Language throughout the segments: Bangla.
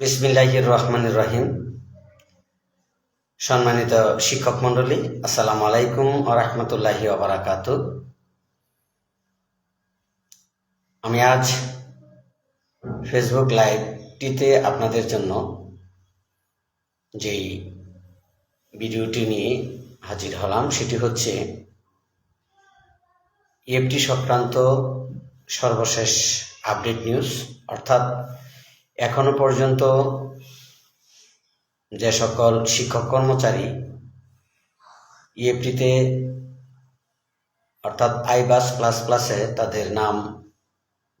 বিসমিল্লাহির রহমানির রহিম। সম্মানিত শিক্ষক মণ্ডলী, আসসালামু আলাইকুম ও রহমতুল্লাহি ওবরাকাত আমি আজ ফেসবুক লাইভটিতে আপনাদের জন্য যেই ভিডিওটি নিয়ে হাজির হলাম, সেটি হচ্ছে ইএফটি সংক্রান্ত সর্বশেষ আপডেট নিউজ, অর্থাৎ এখনও পর্যন্ত যে সকল শিক্ষক কর্মচারী ইএফটিতে অর্থাৎ আইবাস প্লাস প্লাসে তাদের নাম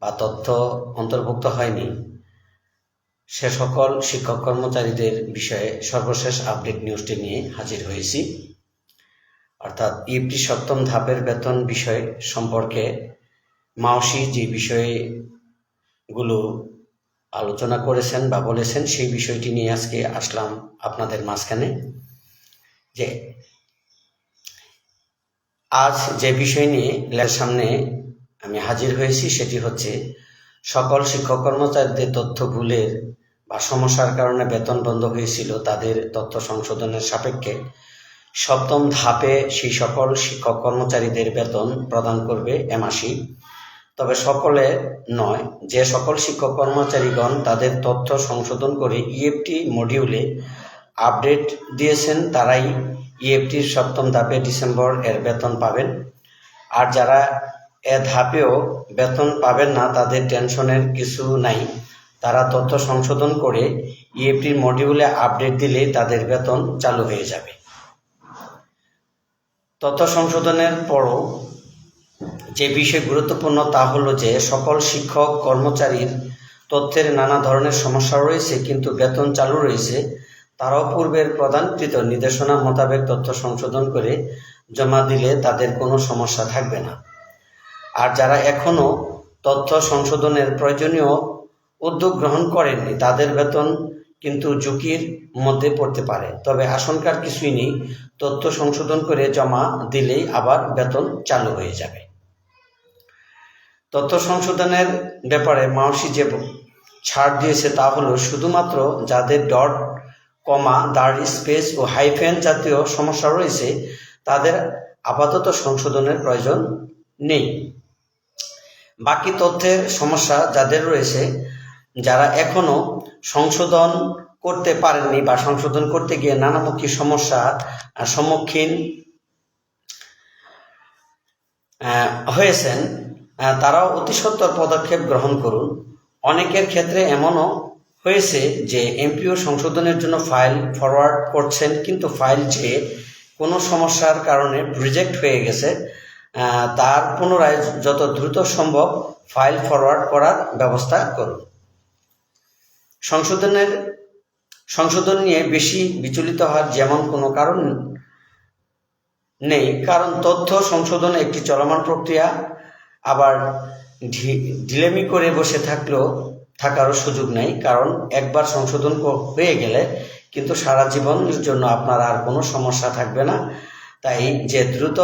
বা তথ্য অন্তর্ভুক্ত হয়নি, সে সকল শিক্ষক কর্মচারীদের বিষয়ে সর্বশেষ আপডেট নিউজটি নিয়ে হাজির হয়েছি। অর্থাৎ ইএফটি সপ্তম ধাপের বেতন বিষয় সম্পর্কে মাওসি যে বিষয়গুলো আলোচনা করেছেন বা বলেছেন, সেই বিষয়টি নিয়ে আজকে আসলাম আপনাদের মাঝখানে যে আজ যে বিষয় নিয়ে সামনে আমি হাজির হয়েছি সেটি হচ্ছে সকল শিক্ষক কর্মচারীদের তথ্য ভুলের বা সমস্যার কারণে বেতন বন্ধ হয়েছিল তাদের তথ্য সংশোধনের সাপেক্ষে সপ্তম ধাপে সেই সকল শিক্ষক কর্মচারীদের বেতন প্রদান করবে এমাসি তবে সকলে নয়, যে সকল শিক্ষক কর্মচারীগণ তাদের তথ্য সংশোধন করে ইএফটি মডিউলে আপডেট দিয়েছেন, তারাই ইএফটির সপ্তম ধাপে ডিসেম্বর এর বেতন পাবেন। আর যারা এ ধাপেও বেতন পাবেন না, তাদের টেনশনের কিছু নাই। তারা তথ্য সংশোধন করে ইএফটির মডিউলে আপডেট দিলে তাদের বেতন চালু হয়ে যাবে। তথ্য সংশোধনের পরও যে বিষয় গুরুত্বপূর্ণ তা হলো যে সকল শিক্ষক, কর্মচারীর তথ্যের নানা ধরনের সমস্যা রয়েছে, কিন্তু বেতন চালু রয়েছে। তারাও পূর্বের প্রদানকৃত নির্দেশনা মোতাবেক তথ্য সংশোধন করে জমা দিলে তাদের কোনো সমস্যা থাকবে না। আর যারা এখনও তথ্য সংশোধনের প্রয়োজনীয় উদ্যোগ গ্রহণ করেননি, তাদের বেতন কিন্তু ঝুঁকির মধ্যে পড়তে পারে। তবে আশঙ্কার কিছুই নেই, তথ্য সংশোধন করে জমা দিলেই আবার বেতন চালু হয়ে যাবে। তথ্য সংশোধনের ব্যাপারে মাউসি যে ছাড় দিয়েছে তা হলো শুধুমাত্র যাদের ডট কমা, দাঁড় স্পেস ও হাইফেন জাতীয় সমস্যা রয়েছে, তাদের আপাতত সংশোধনের প্রয়োজন নেই। বাকি তথ্যের সমস্যা যাদের রয়েছে, যারা এখনও সংশোধন করতে পারেননি বা সংশোধন করতে গিয়ে নানামুখী সমস্যা সম্মুখীন হয়েছেন তারাও অতি সত্বর পদক্ষেপ গ্রহণ করুন। অনেকের ক্ষেত্রে এমনও হয়েছে যে এমপিও সংশোধনের জন্য ফাইল ফরওয়ার্ড করছেন, কিন্তু ফাইল যে কোনো সমস্যার কারণে রিজেক্ট হয়ে গেছে তার পুনরায় যত দ্রুত সম্ভব ফাইল ফরওয়ার্ড করার ব্যবস্থা করুন। সংশোধনের, সংশোধন নিয়ে বেশি বিচলিত হওয়ার যেমন কোনো কারণ নেই, কারণ তথ্য সংশোধন একটি চলমান প্রক্রিয়া আবার ঢিলেমি করে বসে থাকলেও থাকারও সুযোগ নেই, কারণ একবার সংশোধন হয়ে গেলে কিন্তু সারা জীবনের জন্য আপনার আর কোনো সমস্যা থাকবে না। তাই যে দ্রুত,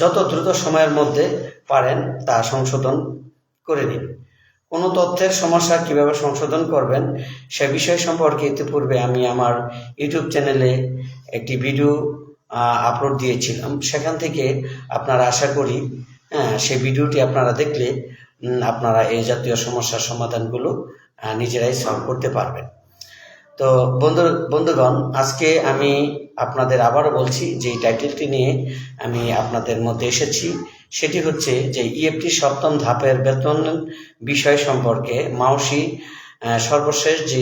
যত দ্রুত সময়ের মধ্যে পারেন তা সংশোধন করে নিন। কোনো তথ্যের সমস্যা কীভাবে সংশোধন করবেন সে বিষয় সম্পর্কে ইতিপূর্বে আমি আমার ইউটিউব চ্যানেলে একটি ভিডিও আপলোড দিয়েছিলাম। সেখান থেকে আপনারা আশা করি সেই ভিডিওটি আপনারা দেখলে আপনারা এই জাতীয় সমস্যার সমাধানগুলো নিজেরাই সলভ করতে পারবেন। তো বন্ধু, বন্ধুগণ, আজকে আমি আপনাদের আবারও বলছি যে টাইটেলটি নিয়ে আমি আপনাদের মধ্যে এসেছি। সেটি হচ্ছে যে ইএফটি সপ্তম ধাপের বেতন বিষয় সম্পর্কে মাউসি সর্বশেষ যে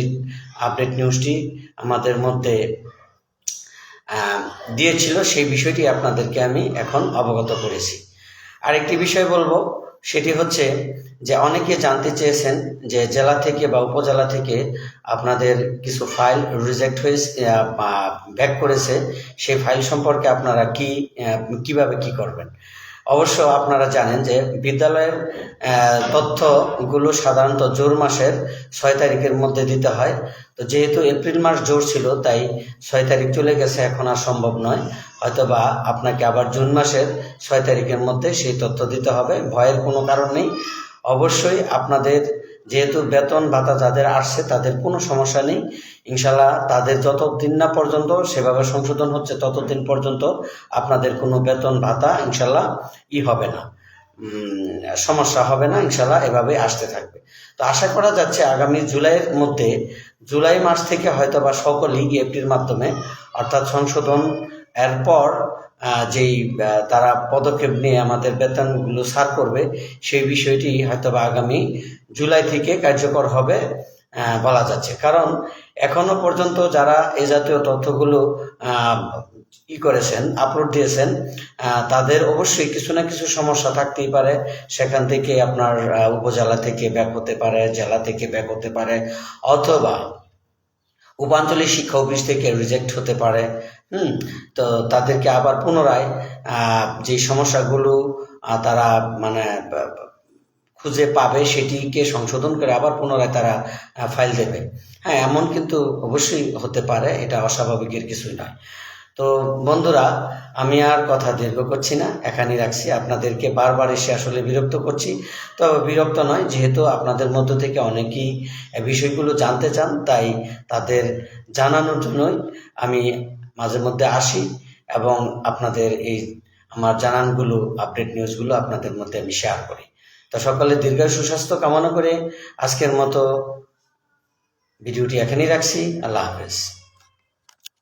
আপডেট নিউজটি আমাদের মধ্যে দিয়েছিল, সেই বিষয়টি আপনাদেরকে আমি এখন অবগত করেছি। আরেকটি বিষয় বলব, সেটি হচ্ছে যে অনেকে জানতে চেয়েছেন যে জেলা থেকে বা উপজেলা থেকে আপনাদের কিছু ফাইল রিজেক্ট হয়েছে ব্যাক করেছে, সেই ফাইল সম্পর্কে আপনারা কি কীভাবে কি করবেন? অবশ্য আপনারা জানেন যে বিদ্যালয়ের তথ্যগুলো সাধারণত জোর মাসের ছয় তারিখের মধ্যে দিতে হয়। তো যেহেতু এপ্রিল মাস জোর ছিল, তাই ছয় তারিখ চলে গেছে, এখন আর সম্ভব নয়। হয়তোবা আপনাকে আবার জুন মাসের ছয় তারিখের মধ্যে সেই তথ্য দিতে হবে, ভয়ের কোনো কারণ নেই। অবশ্যই আপনাদের যেহেতু বেতন ভাতা যাদের আসছে তাদের কোনো সমস্যা নেই। ইনশাল্লাহ তাদের যতদিন না পর্যন্ত সেভাবে সংশোধন হচ্ছে ততদিন পর্যন্ত আপনাদের কোনো বেতন ভাতা ইনশাল্লাহ ই হবে না। সমস্যা হবে না ইনশাল্লাহ এভাবে আসতে থাকবে। তো আশা করা যাচ্ছে আগামী জুলাইয়ের মধ্যে, জুলাই মাস থেকে হয়তো বা সকলই এফটির মাধ্যমে অর্থাৎ সংশোধন, এরপর যেই তারা পদক্ষেপ নিয়ে আমাদের বেতনগুলো সার করবে, সেই বিষয়টি হয়তো বা আগামী জুলাই থেকে কার্যকর হবে বলা যাচ্ছে। কারণ এখনও পর্যন্ত যারা এ জাতীয় তথ্যগুলো ই করেছেন, আপলোড দিয়েছেন তাদের অবশ্যই কিছু না কিছু সমস্যা থাকতেই পারে। সেখান থেকে আপনার উপজেলা থেকে ব্যাক হতে পারে, জেলা থেকে ব্যাক হতে পারে, অথবা উপাঞ্চলিক শিক্ষা অফিস থেকে রিজেক্ট হতে পারে, হুম? তো তাদেরকে আবার পুনরায় যে সমস্যাগুলো তারা মানে খুঁজে পাবে সেটিকে সংশোধন করে আবার পুনরায় তারা ফাইল দেবে। হ্যাঁ এমন কিন্তু অবশ্যই হতে পারে, এটা অস্বাভাবিকের কিছুই নয়। তো বন্ধুরা, আমি আর কথা দীর্ঘ করছি না, এখানেই রাখছি। আপনাদেরকে বারবার এসে আসলে বিরক্ত করছি। তবে বিরক্ত নয়, যেহেতু আপনাদের মধ্য থেকে অনেকেই বিষয়গুলো জানতে চান, তাই তাদের জানানোর জন্যই আমি মাঝে মধ্যে আসি এবং আপনাদের এই আমার জানানগুলো, আপডেট নিউজগুলো আপনাদের মধ্যে আমি শেয়ার করি। তো সকলে দীর্ঘায়ু সুস্বাস্থ্য কামনা করে আজকের মতো ভিডিওটি এখানেই রাখছি। আল্লাহ হাফেজ।